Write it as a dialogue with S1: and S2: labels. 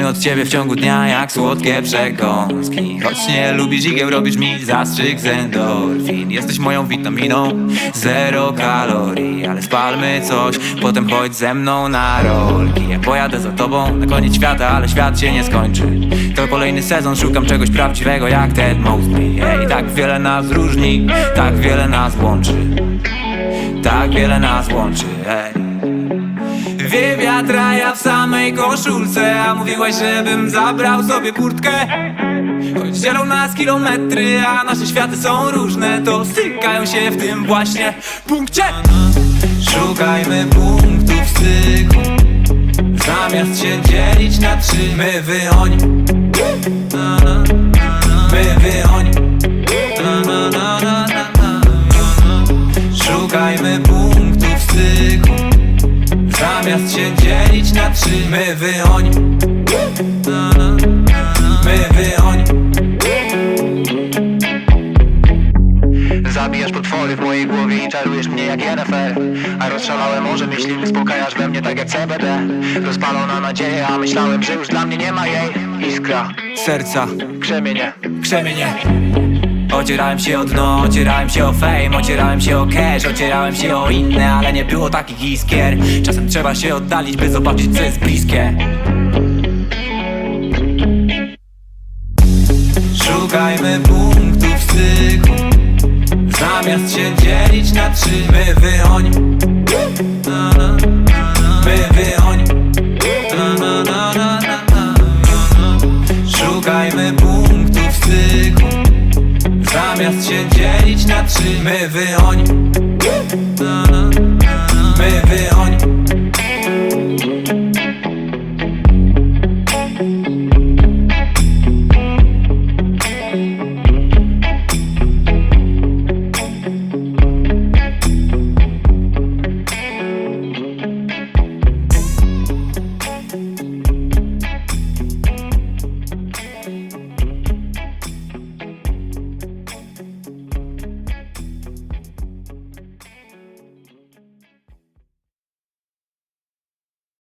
S1: od ciebie w ciągu dnia jak słodkie przekąski. Choć nie lubisz igieł, robisz mi zastrzyk z endorfin Jesteś moją witaminą, zero kalorii. Ale spalmy coś, potem chodź ze mną na rolki. Ja pojadę za tobą na koniec świata, ale świat się nie skończy. To kolejny sezon, szukam czegoś prawdziwego jak Ted Mosby. Ej, tak wiele nas różni, tak wiele nas łączy. Tak wiele nas łączy, Wie wiatr, a ja w samej koszulce A mówiłaś, żebym zabrał sobie kurtkę. Choć dzielą nas kilometry, a nasze światy są różne To stykają się w tym właśnie punkcie. Szukajmy punktów styku. Zamiast się dzielić na trzy My wy Zamiast się dzielić na trzy My wy oni Na, na, na, na. My wy oni
S2: Zabijasz potwory w mojej głowie i czarujesz mnie jak Jennifer. A rozszalałe morze myśli uspokajasz we mnie tak jak CBD Rozpalona nadzieja, a myślałem, że już dla mnie nie ma jej. Iskra,
S1: Serca,
S2: krzemienie.
S1: Krzemienie Ocierałem się o dno, ocierałem się o fame Ocierałem się o cash, ocierałem się o inne Ale nie było takich iskier Czasem trzeba się oddalić, by zobaczyć co jest bliskie Szukajmy punktów styku Zamiast się dzielić na trzy My wy oni Na, na, na, na. My wy oni Na, na, na, na, na, na. Szukajmy punktów styku Zamiast się dzielić na trzy. My wyoń My wyoń